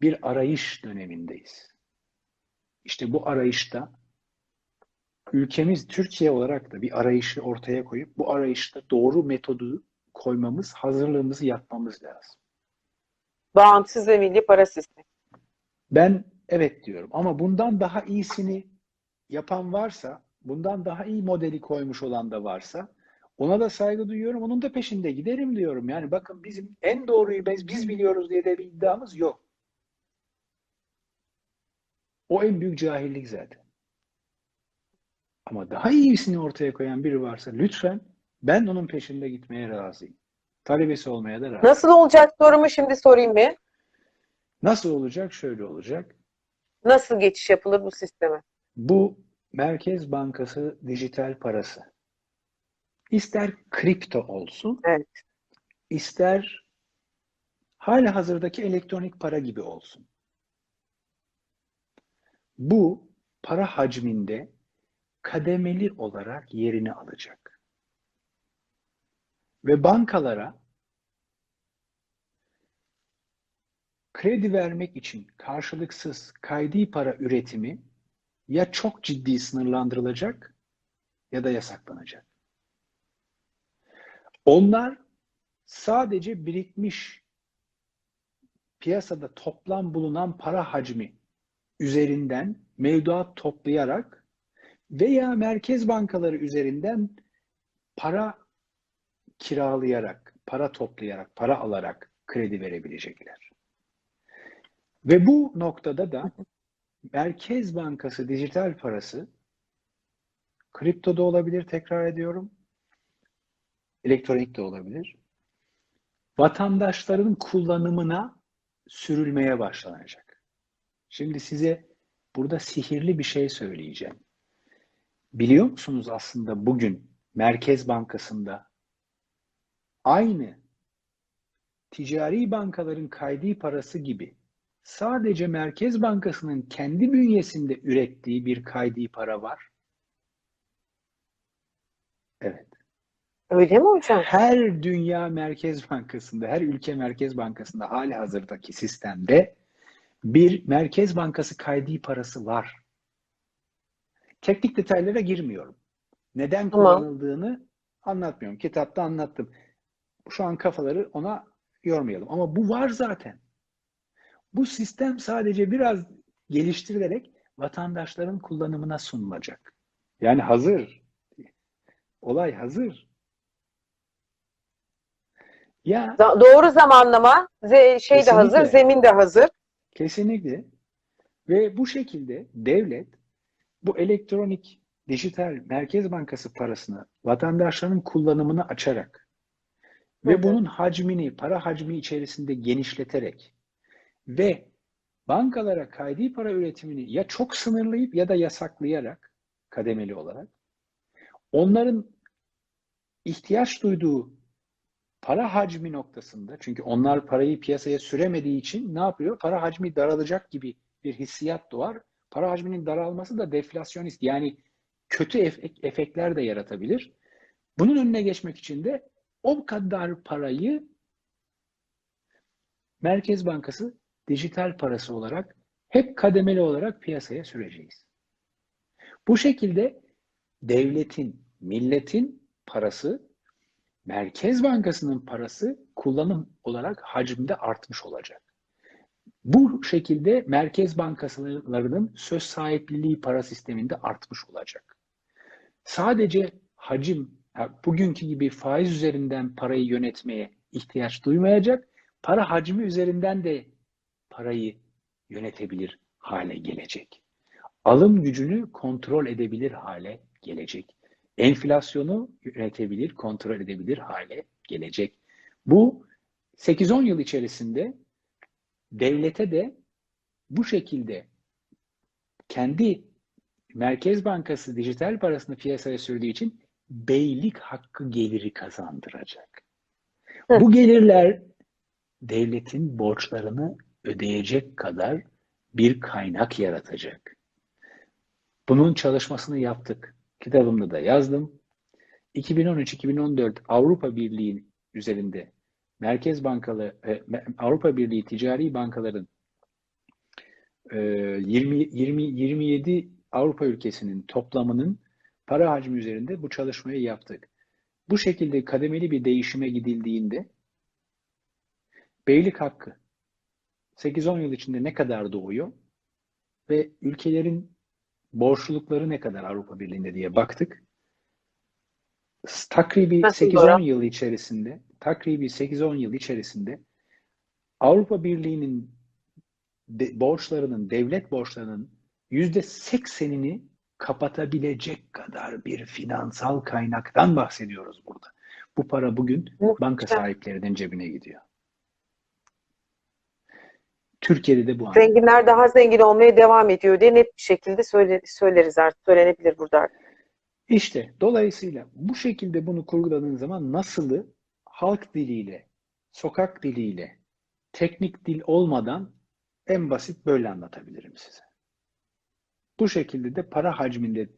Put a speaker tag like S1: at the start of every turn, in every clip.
S1: bir arayış dönemindeyiz. İşte bu arayışta ülkemiz Türkiye olarak da bir arayışı ortaya koyup bu arayışta doğru metodu koymamız, hazırlığımızı yapmamız lazım.
S2: Bağımsız ve milli para sistemi.
S1: Ben evet diyorum ama bundan daha iyisini yapan varsa, bundan daha iyi modeli koymuş olan da varsa ona da saygı duyuyorum. Onun da peşinde giderim diyorum. Yani bakın bizim en doğruyu biz, biz biliyoruz diye de bir iddiamız yok. O en büyük cahillik zaten. Ama daha iyisini ortaya koyan biri varsa lütfen ben onun peşinde gitmeye razıyım. Talebesi olmaya da razıyım.
S2: Nasıl olacak sorumu şimdi sorayım bir.
S1: Nasıl olacak? Şöyle olacak.
S2: Nasıl geçiş yapılır bu sisteme?
S1: Bu Merkez Bankası dijital parası. İster kripto olsun,
S2: Evet.
S1: ister hala hazırdaki elektronik para gibi olsun. Bu para hacminde kademeli olarak yerini alacak. Ve bankalara kredi vermek için karşılıksız kaydi para üretimi ya çok ciddi sınırlandırılacak ya da yasaklanacak. Onlar sadece birikmiş piyasada toplam bulunan para hacmi üzerinden mevduat toplayarak veya merkez bankaları üzerinden para kiralayarak, para toplayarak, para alarak kredi verebilecekler. Ve bu noktada da Merkez Bankası dijital parası kripto da olabilir tekrar ediyorum. Elektronik de olabilir. Vatandaşların kullanımına sürülmeye başlanacak. Şimdi size burada sihirli bir şey söyleyeceğim. Biliyor musunuz aslında bugün Merkez Bankası'nda aynı ticari bankaların kaydi parası gibi sadece Merkez Bankası'nın kendi bünyesinde ürettiği bir kaydi para var. Evet.
S2: Öyle mi hocam?
S1: Her dünya merkez bankasında, her ülke merkez bankasında hali hazırdaki sistemde bir merkez bankası kaydi parası var. Teknik detaylara girmiyorum. Neden
S2: Tamam.
S1: kullanıldığını anlatmıyorum. Kitapta anlattım. Şu an kafaları ona yormayalım. Ama bu var zaten. Bu sistem sadece biraz geliştirilerek vatandaşların kullanımına sunulacak. Yani hazır. Olay hazır. Ya
S2: doğru zamanlama, şey de hazır,
S1: Kesinlikle.
S2: zemin de hazır.
S1: Kesinlikle. Ve bu şekilde devlet bu elektronik dijital Merkez Bankası parasını vatandaşların kullanımını açarak ve
S2: hı.
S1: bunun hacmini, para hacmi içerisinde genişleterek ve bankalara kaydi para üretimini ya çok sınırlayıp ya da yasaklayarak kademeli olarak onların ihtiyaç duyduğu para hacmi noktasında çünkü onlar parayı piyasaya süremediği için ne yapıyor? Para hacmi daralacak gibi bir hissiyat doğar. Para hacminin daralması da deflasyonist yani kötü efe- efektler de yaratabilir. Bunun önüne geçmek için de o kadar parayı Merkez Bankası dijital parası olarak hep kademeli olarak piyasaya süreceğiz. Bu şekilde devletin, milletin parası Merkez Bankası'nın parası kullanım olarak hacimde artmış olacak. Bu şekilde Merkez Bankasılarının söz sahipliliği para sisteminde artmış olacak. Sadece hacim, ha, bugünkü gibi faiz üzerinden parayı yönetmeye ihtiyaç duymayacak, para hacmi üzerinden de parayı yönetebilir hale gelecek. Alım gücünü kontrol edebilir hale gelecek enflasyonu yönetebilir, kontrol edebilir hale gelecek. Bu 8-10 yıl içerisinde devlete de bu şekilde kendi Merkez Bankası dijital parasını piyasaya sürdüğü için beylik hakkı geliri kazandıracak. Bu gelirler devletin borçlarını ödeyecek kadar bir kaynak yaratacak. Bunun çalışmasını yaptık. Kitabımda da yazdım. 2013-2014 Avrupa Birliği üzerinde Merkez Bankalı, e, Avrupa Birliği ticari bankaların e, 20, 20, 27 Avrupa ülkesinin toplamının para hacmi üzerinde bu çalışmayı yaptık. Bu şekilde kademeli bir değişime gidildiğinde beylik hakkı 8-10 yıl içinde ne kadar doğuyor ve ülkelerin borçlulukları ne kadar Avrupa Birliği'nde diye baktık. Takribi
S2: Nasıl
S1: 8-10
S2: doğru?
S1: yıl içerisinde takribi 8-10 yıl içerisinde Avrupa Birliği'nin de, borçlarının, devlet borçlarının yüzde seksenini kapatabilecek kadar bir finansal kaynaktan bahsediyoruz burada. Bu para bugün banka sahiplerinin cebine gidiyor. Türkiye'de de bu aynı.
S2: Zenginler daha zengin olmaya devam ediyor diye net bir şekilde söyle, söyleriz artık. Söylenebilir burada artık.
S1: İşte dolayısıyla bu şekilde bunu kurguladığın zaman nasılı halk diliyle, sokak diliyle, teknik dil olmadan en basit böyle anlatabilirim size. Bu şekilde de para hacminde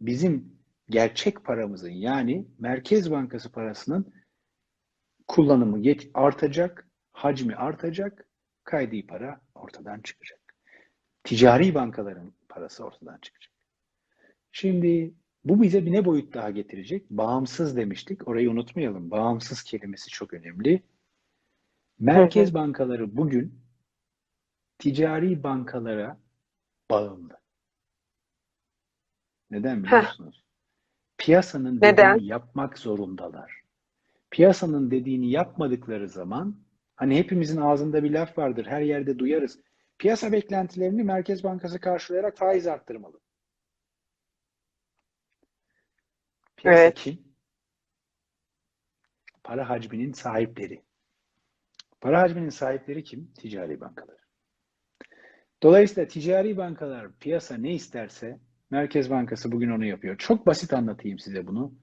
S1: bizim gerçek paramızın yani Merkez Bankası parasının kullanımı geç, artacak, hacmi artacak, kaydi para ortadan çıkacak. Ticari bankaların parası ortadan çıkacak. Şimdi bu bize bir ne boyut daha getirecek? Bağımsız demiştik. Orayı unutmayalım. Bağımsız kelimesi çok önemli. Merkez bankaları bugün ticari bankalara bağımlı. Neden biliyor
S2: Heh.
S1: musunuz? Piyasanın
S2: Neden?
S1: dediğini yapmak zorundalar. Piyasanın dediğini yapmadıkları zaman hani hepimizin ağzında bir laf vardır. Her yerde duyarız. Piyasa beklentilerini Merkez Bankası karşılayarak faiz arttırmalı. Piyasa
S2: Evet.
S1: kim? Para hacminin sahipleri. Para hacminin sahipleri kim? Ticari bankalar. Dolayısıyla ticari bankalar piyasa ne isterse Merkez Bankası bugün onu yapıyor. Çok basit anlatayım size bunu.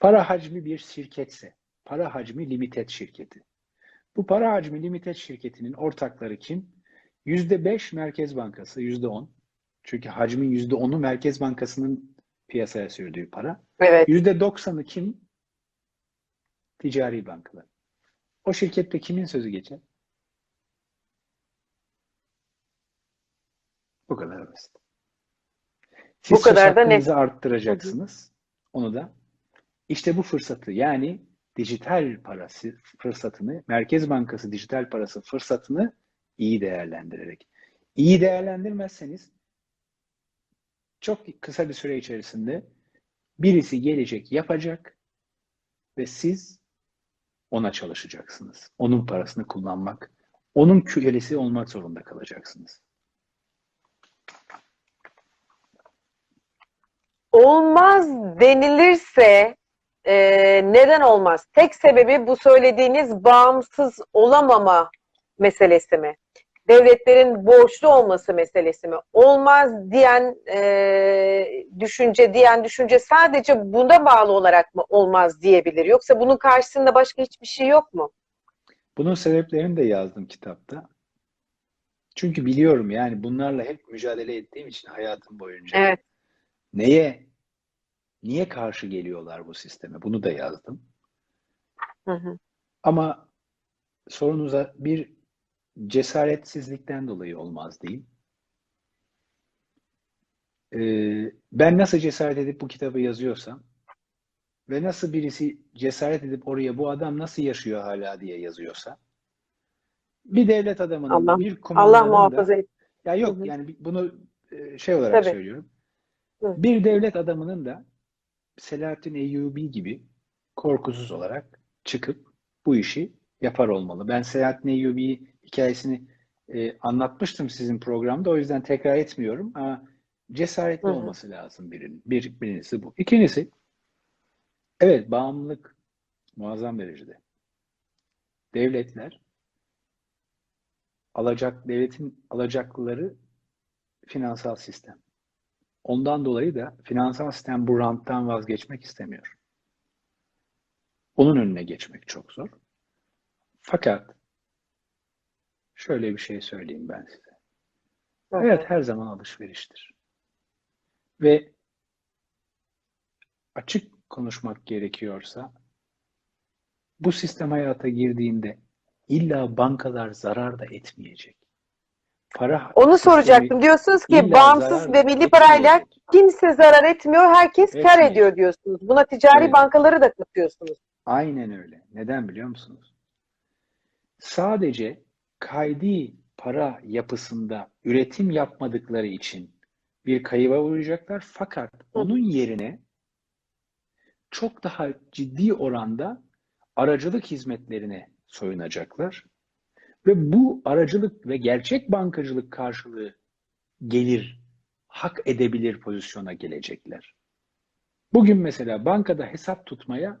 S1: Para hacmi bir şirketse, para hacmi limited şirketi. Bu para hacmi limited şirketinin ortakları kim? %5 Merkez Bankası, %10. Çünkü hacmin %10'u Merkez Bankası'nın piyasaya sürdüğü para.
S2: Evet.
S1: %90'ı kim? Ticari bankalar. O şirkette kimin sözü geçer? Bu kadar basit. Siz
S2: Bu kadar da
S1: hakkınızı arttıracaksınız. Onu da işte bu fırsatı yani dijital parası fırsatını, Merkez Bankası dijital parası fırsatını iyi değerlendirerek. İyi değerlendirmezseniz çok kısa bir süre içerisinde birisi gelecek, yapacak ve siz ona çalışacaksınız. Onun parasını kullanmak, onun kölesi olmak zorunda kalacaksınız.
S2: Olmaz denilirse e, neden olmaz? Tek sebebi bu söylediğiniz bağımsız olamama meselesi mi? Devletlerin borçlu olması meselesi mi? Olmaz diyen e, düşünce, diyen düşünce sadece buna bağlı olarak mı olmaz diyebilir? Yoksa bunun karşısında başka hiçbir şey yok mu?
S1: Bunun sebeplerini de yazdım kitapta. Çünkü biliyorum yani bunlarla hep mücadele ettiğim için hayatım boyunca.
S2: Evet.
S1: Neye, niye karşı geliyorlar bu sisteme? Bunu da yazdım.
S2: Hı hı.
S1: Ama sorunuza bir cesaretsizlikten dolayı olmaz değil. Ee, ben nasıl cesaret edip bu kitabı yazıyorsam ve nasıl birisi cesaret edip oraya bu adam nasıl yaşıyor hala diye yazıyorsa bir devlet adamının,
S2: Allah-
S1: bir
S2: Allah
S1: kumandanın da
S2: muhafaza et.
S1: ya yok
S2: Hı hı.
S1: yani bunu e, şey olarak
S2: Tabii.
S1: söylüyorum.
S2: Hı.
S1: Bir devlet adamının da Selahattin Eyyubi gibi korkusuz olarak çıkıp bu işi yapar olmalı. Ben Selahattin Eyyubi hikayesini e, anlatmıştım sizin programda. O yüzden tekrar etmiyorum. Ama cesaretli
S2: Hı hı.
S1: olması lazım birinin. Bir, birincisi bu. İkincisi evet bağımlılık muazzam derecede. Devletler alacak devletin alacaklıları finansal sistem. Ondan dolayı da finansal sistem bu ranttan vazgeçmek istemiyor. Onun önüne geçmek çok zor. Fakat şöyle bir şey söyleyeyim ben size.
S2: Hı.
S1: Hayat her zaman alışveriştir. Ve açık konuşmak gerekiyorsa bu sistem hayata girdiğinde illa bankalar zarar da etmeyecek. Para
S2: Onu soracaktım. Diyorsunuz ki bağımsız ve milli parayla
S1: etmeyecek.
S2: kimse zarar etmiyor, herkes kar
S1: Etmiyor.
S2: ediyor diyorsunuz. Buna ticari
S1: Evet.
S2: bankaları da katıyorsunuz.
S1: Aynen öyle. Neden biliyor musunuz? Sadece kaydi para yapısında üretim yapmadıkları için bir kayıba uğrayacaklar. Fakat onun yerine çok daha ciddi oranda aracılık hizmetlerine soyunacaklar. Ve bu aracılık ve gerçek bankacılık karşılığı gelir, hak edebilir pozisyona gelecekler. Bugün mesela bankada hesap tutmaya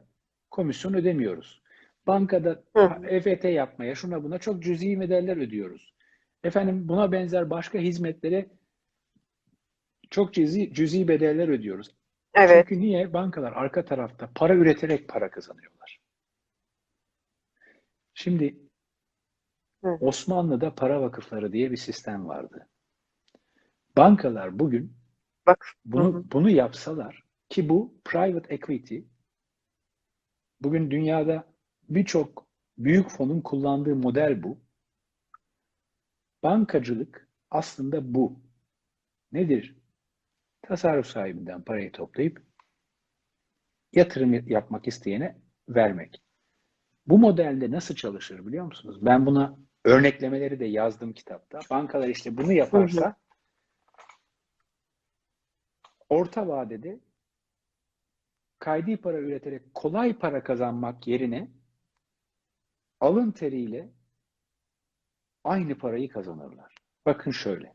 S1: komisyon ödemiyoruz. Bankada. EFT yapmaya, şuna buna çok cüzi bedeller ödüyoruz. Efendim buna benzer başka hizmetlere çok cüzi, cüzi bedeller ödüyoruz.
S2: Evet.
S1: Çünkü niye? Bankalar arka tarafta para üreterek para kazanıyorlar. Şimdi
S2: Hı.
S1: Osmanlı'da para vakıfları diye bir sistem vardı. Bankalar bugün
S2: Bak.
S1: bunu
S2: Hı hı.
S1: bunu yapsalar ki bu private equity bugün dünyada birçok büyük fonun kullandığı model bu. Bankacılık aslında bu. Nedir? Tasarruf sahibinden parayı toplayıp yatırım yapmak isteyene vermek. Bu modelde nasıl çalışır biliyor musunuz? Ben buna örneklemeleri de yazdım kitapta. Bankalar işte bunu yaparsa orta vadede kaydi para üreterek kolay para kazanmak yerine alın teriyle aynı parayı kazanırlar. Bakın şöyle.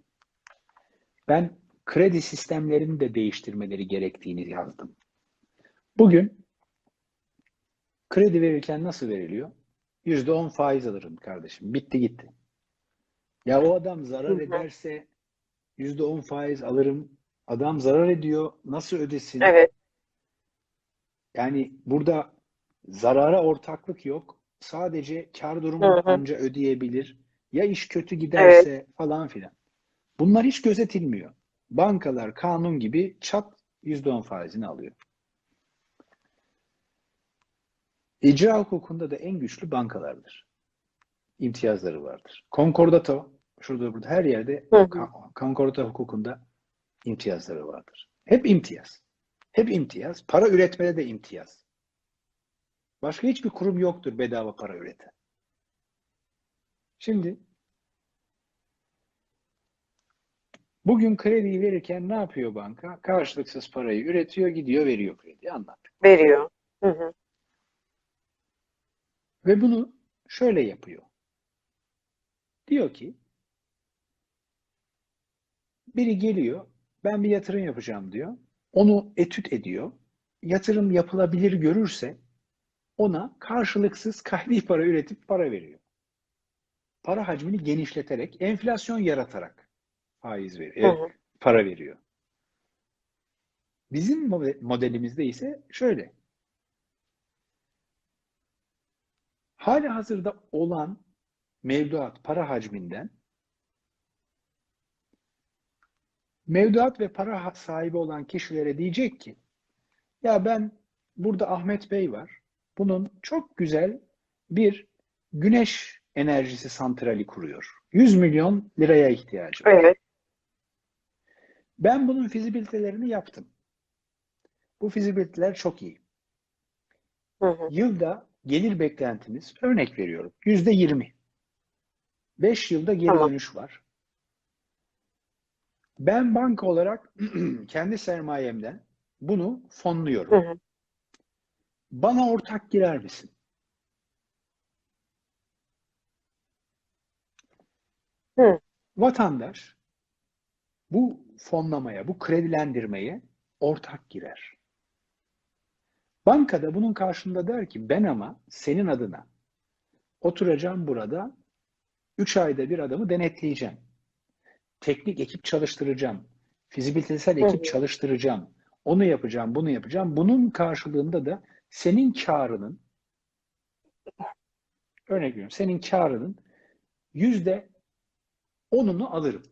S1: Ben kredi sistemlerini de değiştirmeleri gerektiğini yazdım. Bugün kredi verirken nasıl veriliyor? %10 faiz alırım kardeşim. Bitti gitti. Ya o adam zarar ederse %10 faiz alırım. Adam zarar ediyor. Nasıl ödesin?
S2: Evet.
S1: Yani burada zarara ortaklık yok. Sadece kar durumunda
S2: Hı hı.
S1: anca ödeyebilir. Ya iş kötü giderse falan filan. Bunlar hiç gözetilmiyor. Bankalar kanun gibi çat %10 faizini alıyor. İcra hukukunda da en güçlü bankalardır. İmtiyazları vardır. Konkordato, şurada burada her yerde
S2: Hı hı.
S1: kon- konkordato hukukunda imtiyazları vardır. Hep imtiyaz. Hep imtiyaz. Para üretmede de imtiyaz. Başka hiçbir kurum yoktur bedava para üreten. Şimdi bugün krediyi verirken ne yapıyor banka? Karşılıksız parayı üretiyor, gidiyor, veriyor krediyi. Anlattık.
S2: Veriyor. Hı hı.
S1: Ve bunu şöyle yapıyor. Diyor ki biri geliyor, ben bir yatırım yapacağım diyor. Onu etüt ediyor. Yatırım yapılabilir görürse ona karşılıksız kaydi para üretip para veriyor. Para hacmini genişleterek, enflasyon yaratarak faiz veriyor,
S2: Hı hı.
S1: para veriyor. Bizim mode- modelimizde ise şöyle. Hali hazırda olan mevduat para hacminden mevduat ve para sahibi olan kişilere diyecek ki ya ben burada Ahmet Bey var. Bunun çok güzel bir güneş enerjisi santrali kuruyor. 100 milyon liraya ihtiyacı var.
S2: Evet.
S1: Ben bunun fizibilitelerini yaptım. Bu fizibiliteler çok iyi.
S2: Hı hı.
S1: Yılda gelir beklentimiz örnek veriyorum yüzde yirmi. Beş yılda geri
S2: Tamam.
S1: dönüş var. Ben banka olarak kendi sermayemden bunu fonluyorum.
S2: Hı hı.
S1: Bana ortak girer misin?
S2: Hı.
S1: Vatandaş bu fonlamaya, bu kredilendirmeye ortak girer. Bankada bunun karşında der ki ben ama senin adına oturacağım burada 3 ayda bir adamı denetleyeceğim. Teknik ekip çalıştıracağım. Fizibilitesel ekip çalıştıracağım. Onu yapacağım, bunu yapacağım. Bunun karşılığında da senin karının örnek veriyorum, senin karının yüzde onunu alırım.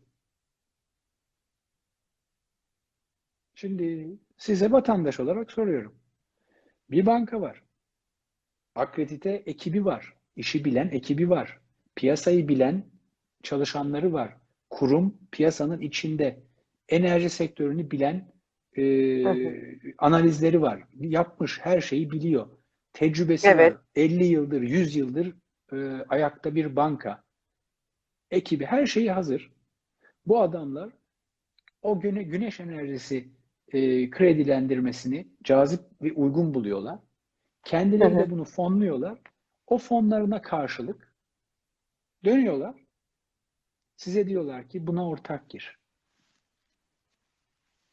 S1: Şimdi size vatandaş olarak soruyorum. Bir banka var. Akredite ekibi var. işi bilen ekibi var. Piyasayı bilen çalışanları var. kurum piyasanın içinde enerji sektörünü bilen e, analizleri var. Yapmış, her şeyi biliyor. Tecrübesi
S2: Evet.
S1: var. 50 yıldır, 100 yıldır e, ayakta bir banka. Ekibi, her şeyi hazır. Bu adamlar o güne, güneş enerjisi e, kredilendirmesini cazip ve uygun buluyorlar. Kendileri de bunu fonluyorlar. O fonlarına karşılık dönüyorlar. Size diyorlar ki buna ortak gir.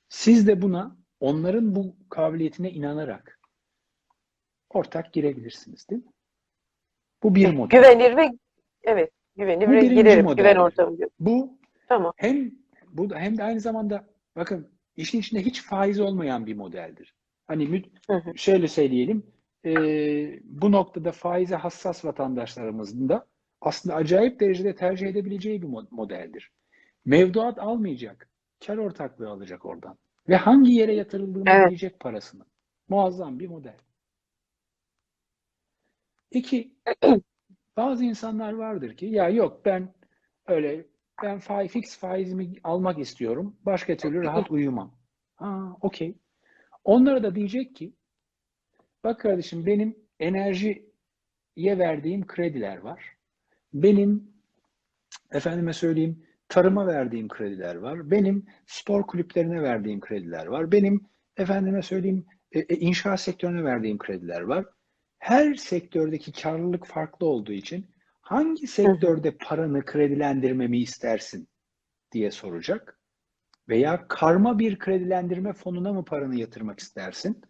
S1: Siz de buna onların bu kabiliyetine inanarak ortak girebilirsiniz değil mi? Bu bir model.
S2: Güvenir ve evet güvenir
S1: Bu
S2: ve girerim.
S1: model.
S2: Güven ortamı.
S1: Bu
S2: Tamam.
S1: hem bu hem de aynı zamanda bakın işin içinde hiç faiz olmayan bir modeldir. Hani şöyle söyleyelim e, bu noktada faize hassas vatandaşlarımızın da aslında acayip derecede tercih edebileceği bir mo- modeldir. Mevduat almayacak, kar ortaklığı alacak oradan ve hangi yere yatırıldığını
S2: Evet.
S1: bilecek parasını. Muazzam bir model. İki, bazı insanlar vardır ki ya yok ben öyle ben faiz, fix faizimi almak istiyorum. Başka türlü rahat uyumam. Aa, okey. Onlara da diyecek ki bak kardeşim benim enerjiye verdiğim krediler var. Benim efendime söyleyeyim tarıma verdiğim krediler var. Benim spor kulüplerine verdiğim krediler var. Benim efendime söyleyeyim e, e, inşaat sektörüne verdiğim krediler var. Her sektördeki karlılık farklı olduğu için hangi sektörde paranı kredilendirmemi istersin diye soracak. Veya karma bir kredilendirme fonuna mı paranı yatırmak istersin?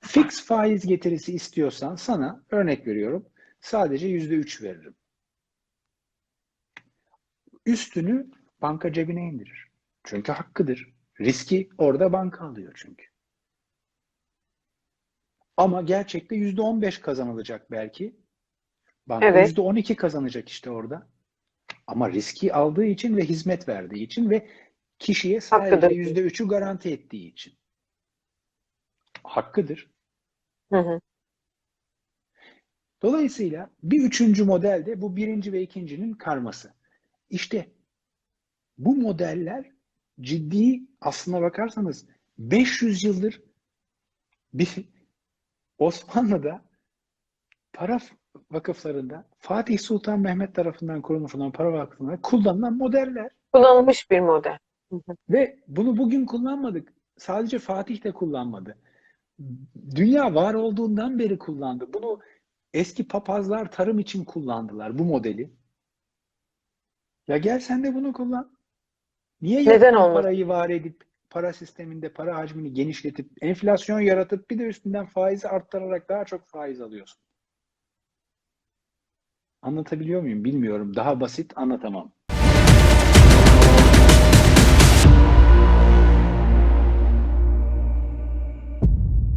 S1: Fix faiz getirisi istiyorsan sana örnek veriyorum sadece yüzde üç veririm. Üstünü banka cebine indirir. Çünkü hakkıdır. Riski orada banka alıyor çünkü. Ama gerçekte yüzde on beş kazanılacak belki. Banka
S2: Evet.
S1: yüzde on iki kazanacak işte orada. Ama riski aldığı için ve hizmet verdiği için ve kişiye sadece
S2: Hakkıdır.
S1: yüzde üçü garanti ettiği için. Hakkıdır.
S2: Hı hı.
S1: Dolayısıyla bir üçüncü model de bu birinci ve ikincinin karması. İşte bu modeller ciddi aslına bakarsanız 500 yıldır bir Osmanlı'da para vakıflarında Fatih Sultan Mehmet tarafından kurulmuş olan para vakıflarında kullanılan modeller.
S2: Kullanılmış bir model. Hı hı.
S1: Ve bunu bugün kullanmadık. Sadece Fatih de kullanmadı. Dünya var olduğundan beri kullandı. Bunu eski papazlar tarım için kullandılar bu modeli. Ya gel sen de bunu kullan. Niye
S2: Neden olmasın?
S1: parayı var edip para sisteminde para hacmini genişletip enflasyon yaratıp bir de üstünden faizi arttırarak daha çok faiz alıyorsun? Anlatabiliyor muyum? Bilmiyorum. Daha basit anlatamam.